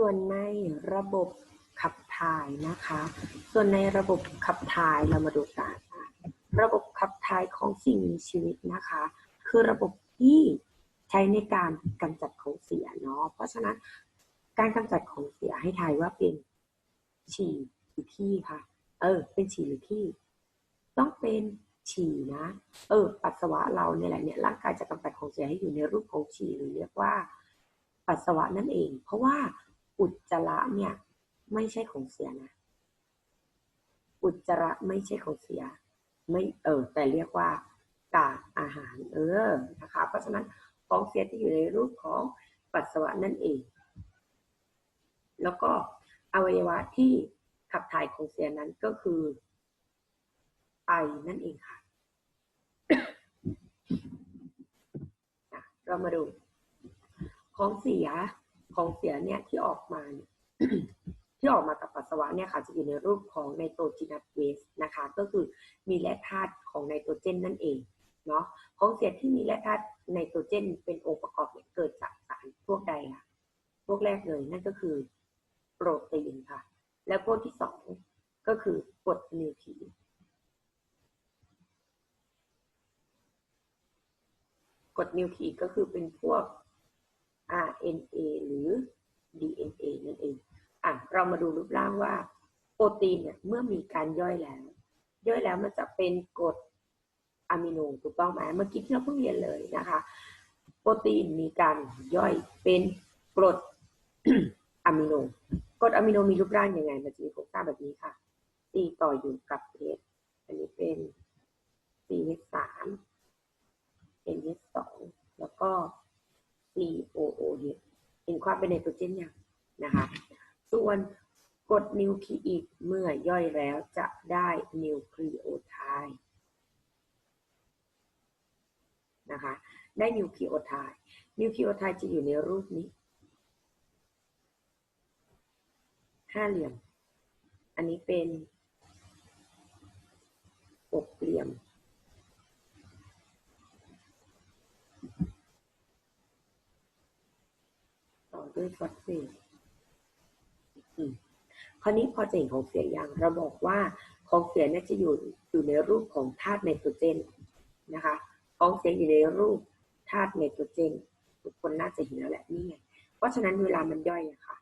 ส่วนในระบบขับถ่ายนะคะ ส่วนในระบบขับถ่ายเรามาดูกันอะระบบขับถ่ายของสิ่งมีชีวิตนะคะ คือระบบที่ใช้ในการกำจัดของเสียเนาะ เพราะฉะนั้นการกำจัดของเสียให้ทายว่าเป็นฉี่หรือขี้ค่ะ เออ เป็นฉี่หรือขี้ ต้องเป็นฉี่นะ เออ ปัสสาวะเราเนี่ยแหละเนี่ยร่างกายจะกำจัดของเสียให้อยู่ในรูปของฉี่หรือเรียกว่า ปัสสาวะนั่นเอง เพราะว่า อุจจาระเนี่ย ไม่ใช่ของเสียนะ อุจจาระไม่ใช่ของเสีย ไม่เออ แต่เรียกว่ากากอาหาร เออนะคะ เพราะฉะนั้นของเสียที่อยู่ในรูปของปัสสาวะนั่นเอง แล้วก็อวัยวะที่ขับถ่ายของเสียนั้นก็คือไตนั่นเองค่ะอะ เรามาดู ของเสีย ของเสียเนี่ยที่ออกมาที่ออกมากับปัสสาวะเนี่ยค่ะจะอยู่ในรูปของไนโตรจีนัสเวสนะคะ ก็คือมีแร่ธาตุของไนโตรเจนนั่นเองเนาะของเสียที่มีแร่ธาตุไนโตรเจน เป็นองค์ประกอบเนี่ยเกิดจากสารพวกใดล่ะพวกแรกเลยนั่นก็คือโปรตีนค่ะ แล้วพวกที่สองก็คือกรดนิวคลีกรดนิวคลีก็คือเป็นพวก RNA หรือ DNA นั่นเองอะเรามาดูรูปร่างว่าโปรตีนเนี่ยเมื่อมีการย่อยแล้ว ย่อยแล้วมันจะเป็นกรดอะมิโนถูกต้องไหมเมื่อกี้ที่เราเพิ่งเรียนเลยนะคะ โปรตีนมีการย่อยเป็นกรดอะมิโนกรดอะมิโนมีรูปร่างยังไง มันจะมีโครงสร้างแบบนี้ค่ะ C ต่ออยู่กับ H อันนี้เป็น CH3 NH2 แล้วก็ COOH เห็นความเป็นไนโตรเจนยังนะคะส่วนกรดนิวคลีอิดเมื่อย่อยแล้วจะได้นิวคลีโอไทด์นะคะได้นิวคลีโอไทด์นิวคลีโอไทด์จะอยู่ในรูปนี้ห้าเหลี่ยม อันนี้เป็นหกเหลี่ยม ด้วยฟอสเฟตคราวนี้พอจะเห็นของเสียอย่างเราบอกว่าของเสียเนี่ยจะอยู่อยู่ในรูปของธาตุไนโตรเจนนะคะของเสียอยู่ในรูปธาตุไนโตรเจน ทุกคนน่าจะเห็นแล้วแหละนี่ไงเพราะฉะนั้นเวลามันย่อยอะค่ะ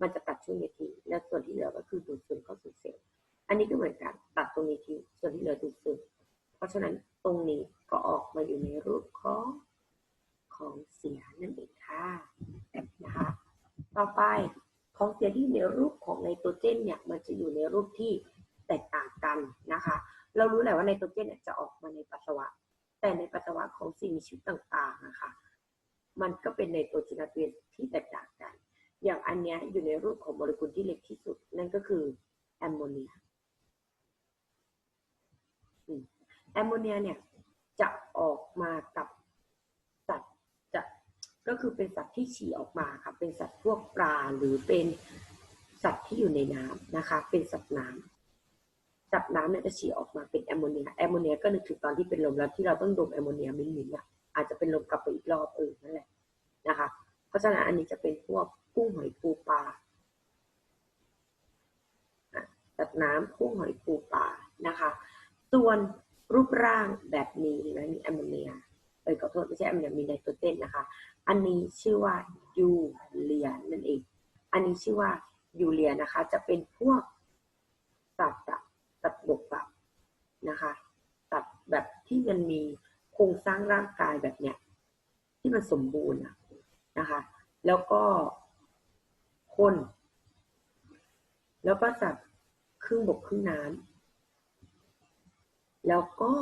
มันจะตัดช่วงนี้ทิ้งแล้วส่วนที่เหลือก็คือดูดซึมเข้าสู่เซลล์อันนี้ก็เหมือนกันตัดตรงนี้ทิ้งส่วนที่เหลือดูดซึมเพราะฉะนั้นตรงนี้ก็ออกมาอยู่ในรูปของของเสียนั่นเอง ค่ะนะคะต่อไปของเสียที่ในรูปของไนโตรเจนเนี่ยมันจะอยู่ในรูปที่แตกต่างกันนะคะ เรารู้แหละว่าไนโตรเจนเนี่ยจะออกมาในปัสสาวะ แต่ในปัสสาวะของสิ่งมีชีวิตต่างๆนะคะมันก็เป็นไนโตรเจนัสเวสที่แตกต่างกัน อย่างอันเนี้ยอยู่ในรูปของโมเลกุลที่เล็กที่สุด นั่นก็คือแอมโมเนียแอมโมเนียเนี่ยจะออกมากับ ก็คือเป็นสัตว์ที่ฉี่ออกมาค่ะเป็นสัตว์พวกปลาหรือเป็นสัตว์ที่อยู่ในน้ำนะคะ เป็นสัตว์น้ำสัตว์น้ำเนี่ยจะฉี่ออกมาเป็นแอมโมเนียแอมโมเนียก็นึกถึงตอนที่เป็นลมแล้วที่เราต้องดมแอมโมเนียมินๆอะอาจจะเป็นลมกลับไปอีกรอบเออนั่นแหละนะคะ เพราะฉะนั้นอันนี้จะเป็นพวกกุ้งหอยปูปลาสัตว์น้ำกุ้งหอยปูปลานะคะ ส่วนรูปร่างแบบนี้นะมีแอมโมเนีย เอ้ยขอโทษไม่ใช่แอมเนียมีไนโตรเจนนะคะ อันนี้ชื่อว่ายูเรียนั่นเอง อันนี้ชื่อว่ายูเรียนะคะ จะเป็นพวกสัตว์อะสัตว์บกอะนะคะสัตว์แบบที่มันมีโครงสร้างร่างกายแบบเนี้ยที่มันสมบูรณ์นะคะ แล้วก็คน แล้วก็สัตว์ครึ่งบกครึ่งน้ำแล้วก็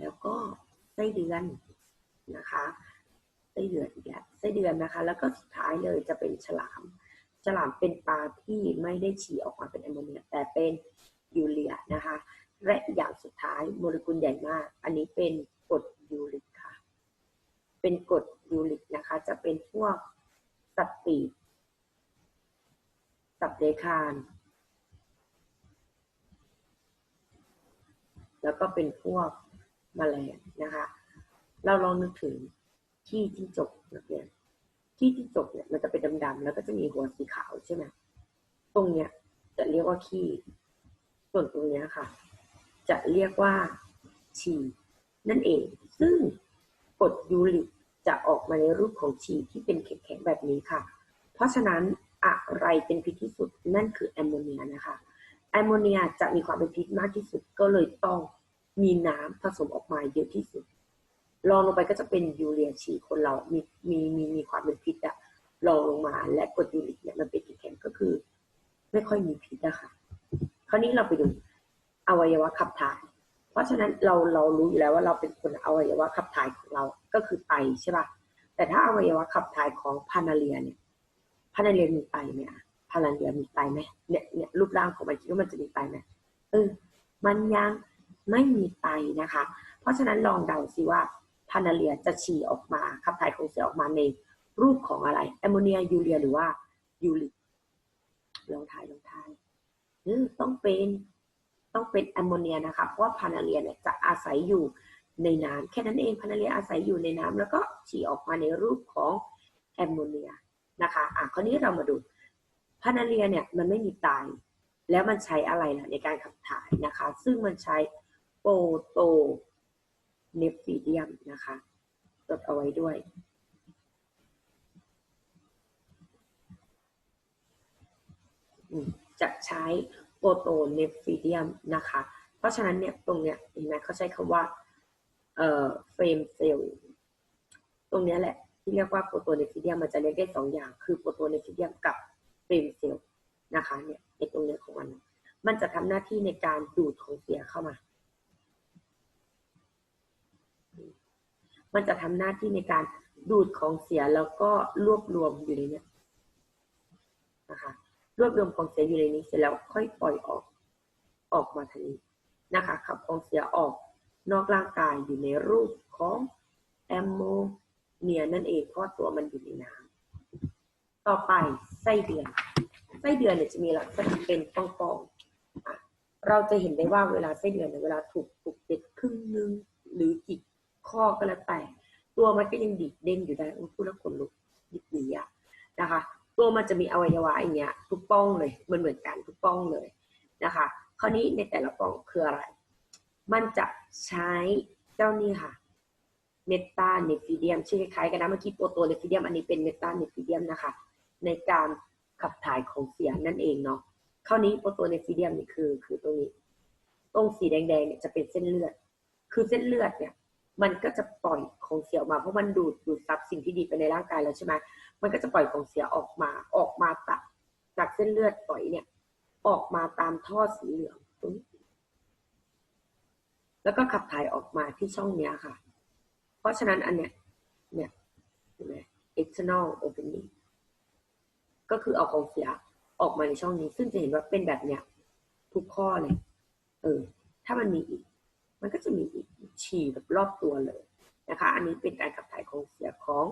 แล้วก็ไส้เดือน นะคะไส้เดือนอีกแล้วไส้เดือนนะคะ แล้วก็สุดท้ายเลยจะเป็นฉลาม ฉลามเป็นปลาที่ไม่ได้ฉี่ออกมาเป็นแอมโมเนียแต่เป็นยูเรียนะคะและอย่างสุดท้ายโมเลกุลใหญ่มาก อันนี้เป็นกรดยูริกค่ะ เป็นกรดยูริกนะคะ จะเป็นพวกสัตว์ปีกสัตว์เลื้อยคลานแล้วก็เป็นพวกแมลงนะคะ เราลองนึกถึงขี้จิ้งจกนักเรียนขี้ที่จกเนี่ยมันจะเป็นดำๆแล้วก็จะมีหัวสีขาวใช่ไหมตรงเนี้ยจะเรียกว่าขี้ส่วนตรงเนี้ยค่ะ จะเรียกว่าฉี่นั่นเอง ซึ่งกรดยูริกจะออกมาในรูปของฉี่ที่เป็นแข็งๆแบบนี้ค่ะ เพราะฉะนั้นอะไรเป็นพิษที่สุดนั่นคือแอมโมเนียนะคะแอมโมเนียจะมีความเป็นพิษมากที่สุดก็เลยต้องมีน้ำผสมออกมาเยอะที่สุด รองลงไปก็จะเป็นยูเรียฉี่คนเรามีมีมีมีความเป็นพิษอะรองลงมาและกรดยูริกเนี่ยมันเป็นกี่แข็งก็คือ ไม่ค่อยมีพิษอะค่ะ คราวนี้เราไปดูอวัยวะขับถ่าย เพราะฉะนั้นเราเรารู้อยู่แล้วว่าเราเป็นคนอวัยวะขับถ่ายของเราก็คือไตใช่ป่ะแต่ถ้าอวัยวะขับถ่ายของพานาเลียเนี่ยพานาเลียมีไตไหมอะพานาเลียมีไตไหมเนี่ยเนี่ยรูปร่างของมันคิดว่ามันจะมีไตไหมเออมันยังไม่มีไตนะคะ เพราะฉะนั้นลองเดาสิว่าานาเลียจะฉี่ออกมาขับถ่ายของเสียออกมาในรูปของอะไรแอมโมเนียยูเรียหรือว่ายูริกลองทายลองทายต้องเป็นต้องเป็นแอมโมเนียนะคะเพราะว่าพานาเลียเนี่ยจะอาศัยอยู่ในน้ำแค่นั้นเองพานาเลียอาศัยอยู่ในน้ำแล้วก็ฉี่ออกมาในรูปของแอมโมเนียนะคะอะคราวนี้เรามาดูพานาเลียเนี่ยมันไม่มีไตแล้วมันใช้อะไรล่ะในการขับถ่ายนะคะ ซึ่งมันใช้โปรโต เนฟฟีเดียมนะคะจดเอาไว้ด้วยจะใช้โปรโตเนฟฟีเดียมนะคะ เพราะฉะนั้นเนี่ยตรงเนี้ยเห็นไหมเขาใช้คำว่าเอ่อเฟรมเซลล์ตรงเนี้ยแหละที่เรียกว่าโปรโตเนฟฟีเดียมมันจะเรียกได้สองอย่าง คือโปรโตเนฟฟีเดียมกับเฟรมเซลล์นะคะเนี่ยในตรงเนี้ยของมัน มันจะทำหน้าที่ในการดูดของเสียเข้ามา มันจะทำหน้าที่ในการดูดของเสียแล้วก็รวบรวมอยู่ในนี้นะคะรวบรวมของเสียอยู่ในนี้เสร็จแล้วค่อยปล่อยออกออกมาทางนี้นะคะขับของเสียออกนอกร่างกายอยู่ในรูปของแอมโมเนียนั่นเองเพราะตัวมันอยู่ในน้ำต่อไปไส้เดือนไส้เดือนเนี่ยจะมีลักษณะเป็นป้องๆอะเราจะเห็นได้ว่าเวลาไส้เดือนเนี่ยเวลาถูกถูกเด็ดครึ่งนึงหรือจิก ข้อก็แล้วแต่ ตัวมันก็ยังดิดเด้งอยู่ได้พูดแล้วขนลุกดิบดีอะนะคะ ตัวมันจะมีอวัยวะอย่างเงี้ยทุกป้องเลยมันเหมือนกันทุกป้องเลยนะคะ คราวนี้ในแต่ละป้องคืออะไร มันจะใช้เจ้านี่ค่ะเมตาเนฟิเดียมชื่อคล้ายๆกันนะเมื่อกี้โปรโตเนฟิเดียมอันนี้เป็นเมตาเนฟิเดียมนะคะ ในการขับถ่ายของเสียนั่นเองเนาะคราวนี้โปรโตเนฟิเดียมนี่คือคือตรงนี้ ตรงสีแดงๆเนี่ยจะเป็นเส้นเลือด คือเส้นเลือดเนี่ย มันก็จะปล่อยของเสียออกมา เพราะมันดูดดูดซับสิ่งที่ดีไปในร่างกายแล้วใช่ไหมมันก็จะปล่อยของเสียออกมาออกมาจากจากเส้นเลือดปล่อยเนี่ย ออกมาตามท่อสีเหลืองตรงนี้แล้วก็ขับถ่ายออกมาที่ช่องเนี้ยค่ะ เพราะฉะนั้นอันเนี้ยเนี่ยเห็นไหม external opening ก็คือเอาของเสียออกมาในช่องนี้ ซึ่งจะเห็นว่าเป็นแบบเนี้ยทุกข้อเลย เออ ถ้ามันมีอีก มันก็จะมีอีกฉี่แบบรอบตัวเลยนะคะ อันนี้เป็นการขับถ่ายของเสียของ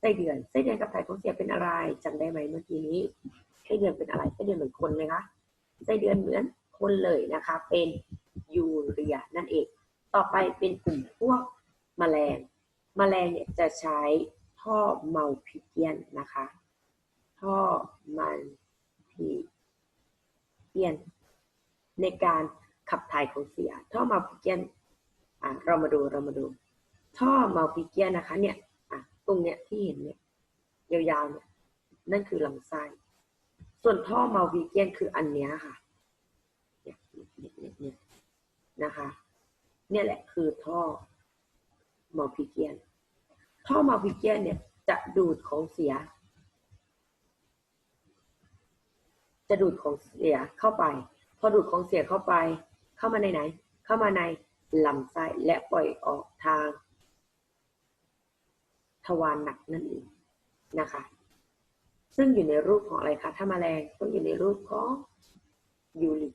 ไส้เดือนไส้เดือนขับถ่ายของเสียเป็นอะไรจำได้ไหมเมื่อกี้นี้ไส้เดือนเป็นอะไรไส้เดือนเหมือนคนไหมคะไส้เดือนเหมือนคนเลยนะคะ เป็นยูเรียนั่นเอง ต่อไปเป็นกลุ่มพวกแมลงแมลงเนี่ยจะใช้ท่อเมาพิเกียนนะคะ ท่อมันพิเกียนในการ ขับถ่ายของเสีย ท่อเมาพิเกียนอะเรามาดูเรามาดู ท่อเมาพิเกียนนะคะ เนี่ยอะตรงเนี้ยที่เห็นเนี่ยยาวๆเนี่ยนั่นคือลำไส้ส่วนท่อเมาพิเกียนคืออันเนี้ยค่ะเนี่ยเนี่ยเนี่ยนะคะ เนี่ยแหละคือท่อเมาพิเกียน ท่อเมาพิเกียนเนี่ยจะดูดของเสีย จะดูดของเสียเข้าไป พอดูดของเสียเข้าไป เข้ามาในไหน เข้ามาในลำไส้และปล่อยออกทาง ทวารหนักนั่นเองนะคะ ซึ่งอยู่ในรูปของอะไรคะถ้ามาแรงก็อยู่ในรูปของยูริก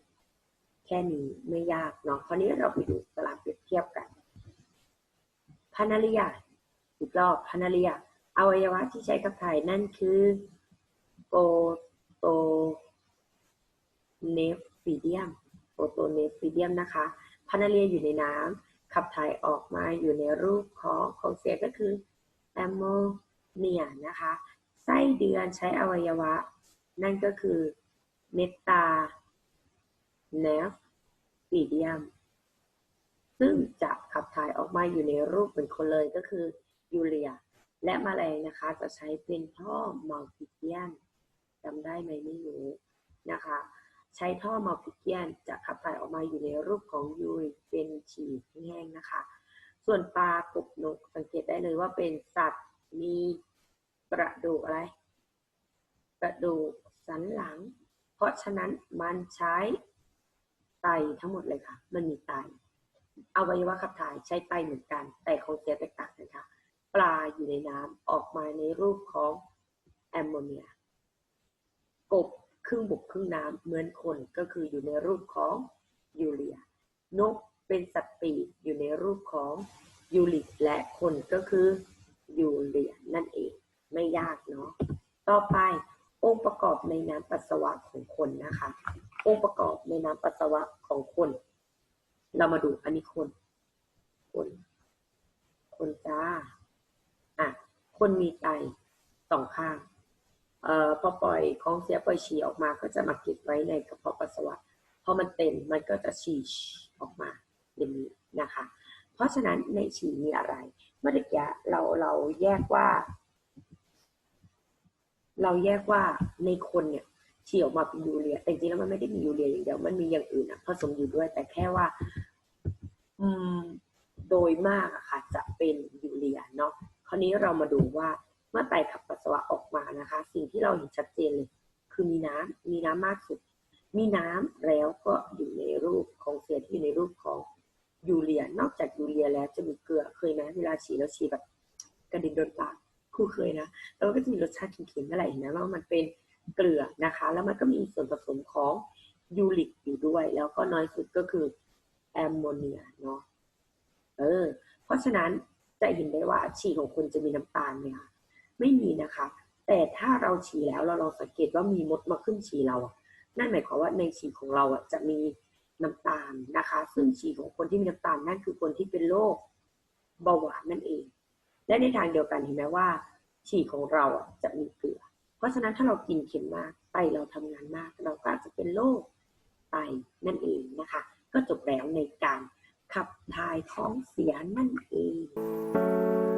แค่นี้ไม่ยากเนาะคราวนี้เราไปดูตารางเปรียบเทียบกันพานาเลียอีกรอบพานาเลียอวัยวะที่ใช้ขับถ่ายนั่นคือโปโตเนฟิเดียม โปรโตเนฟิเดียมนะคะพานาเลียอยู่ในน้ำขับถ่ายออกมาอยู่ในรูปของของเสียก็คือแอมโมเนียนะคะไส้เดือนใช้อวัยวะ นั่นก็คือเมตตาเนฟปีเดียม ซึ่งจะขับถ่ายออกมาอยู่ในรูปเหมือนคนเลยก็คือยูเรีย และแมลงนะคะจะใช้เป็นท่อมัลติเกียนจำได้ไหมไม่รู้นะคะ ใช้ท่อมัลติเกียนจะขับถ่ายออกมาอยู่ในรูปของยูริกเป็นฉีดแห้งนะคะ ส่วนปลากบนกสังเกตได้เลยว่าเป็นสัตว์มีกระดูกอะไร กระดูกสันหลัง เพราะฉะนั้นมันใช้ไตทั้งหมดเลยค่ะ มันมีไตอวัยวะขับถ่ายใช้ไตเหมือนกัน แต่ของเสียแตกต่างกันค่ะ ปลาอยู่ในน้ำออกมาในรูปของแอมโมเนีย กบ ครึ่งบกครึ่งน้ำเหมือนคนก็คืออยู่ในรูปของยูเรีย นกเป็นสัตว์ปีกอยู่ในรูปของยูริกและคนก็คือยูเรียนั่นเอง ไม่ยากเนาะต่อไปองค์ประกอบในน้ำปัสสาวะของคนนะคะ องค์ประกอบในน้ำปัสสาวะของคน เรามาดูอันนี้คน คน คนจ้าอะคนมีไตสองข้าง พอปล่อยของเสียปล่อยฉี่ออกมาก็จะมาเก็บไว้ในกระเพาะปัสสาวะพอมันเต็มมันก็จะฉี่ออกมาอย่างนี้นะคะ เพราะฉะนั้นในฉี่มีอะไร เมื่อกี้เราเราแยกว่า เราแยกว่าในคนเนี่ยฉี่ออกมาเป็นยูเรีย แต่จริงแล้วมันไม่ได้มียูเรียอย่างเดียว มันมีอย่างอื่นผสมอยู่ด้วย แต่แค่ว่า อืม โดยมากอะค่ะ จะเป็นยูเรียเนาะ คราวนี้เรามาดูว่าเมื่อไตขับ สสาวะออกมานะคะ สิ่งที่เราเห็นชัดเจนเลย คือมีน้ำมีน้ำมากสุด มีน้ำแล้วก็อยู่ในรูปของเสียที่อยู่ในรูปของยูเรีย นอกจากยูเรียแล้วจะมีเกลือเคยไหมเวลาฉี่แล้วฉี่แบบกระเด็นโดนปากครูเคยนะแล้วก็จะมีรสชาติเค็มๆอะไรเห็นไหมว่ามันเป็นเกลือนะคะ แล้วมันก็มีส่วนผสมของยูริกอยู่ด้วย แล้วก็น้อยสุดก็คือแอมโมเนียเนาะเออเพราะฉะนั้นจะเห็นได้ว่าฉี่ของคุณจะมีน้ำตาลไหมคะ ไม่มีนะคะ แต่ถ้าเราฉี่แล้วเราลองสังเกตว่ามีมดมาขึ้นฉี่เราอะนั่นหมายความว่าในฉี่ของเราอะจะมีน้ำตาลนะคะ ซึ่งฉี่ของคนที่มีน้ำตาลนั่นคือคนที่เป็นโรคเบาหวานนั่นเอง และในทางเดียวกันเห็นไหมว่าฉี่ของเราอะจะมีเกลือ เพราะฉะนั้นถ้าเรากินเค็มมากไตเราทำงานมาก เราก็อาจจะเป็นโรคไตนั่นเองนะคะ ก็จบแล้วในการขับถ่ายท้องเสียนั่นเอง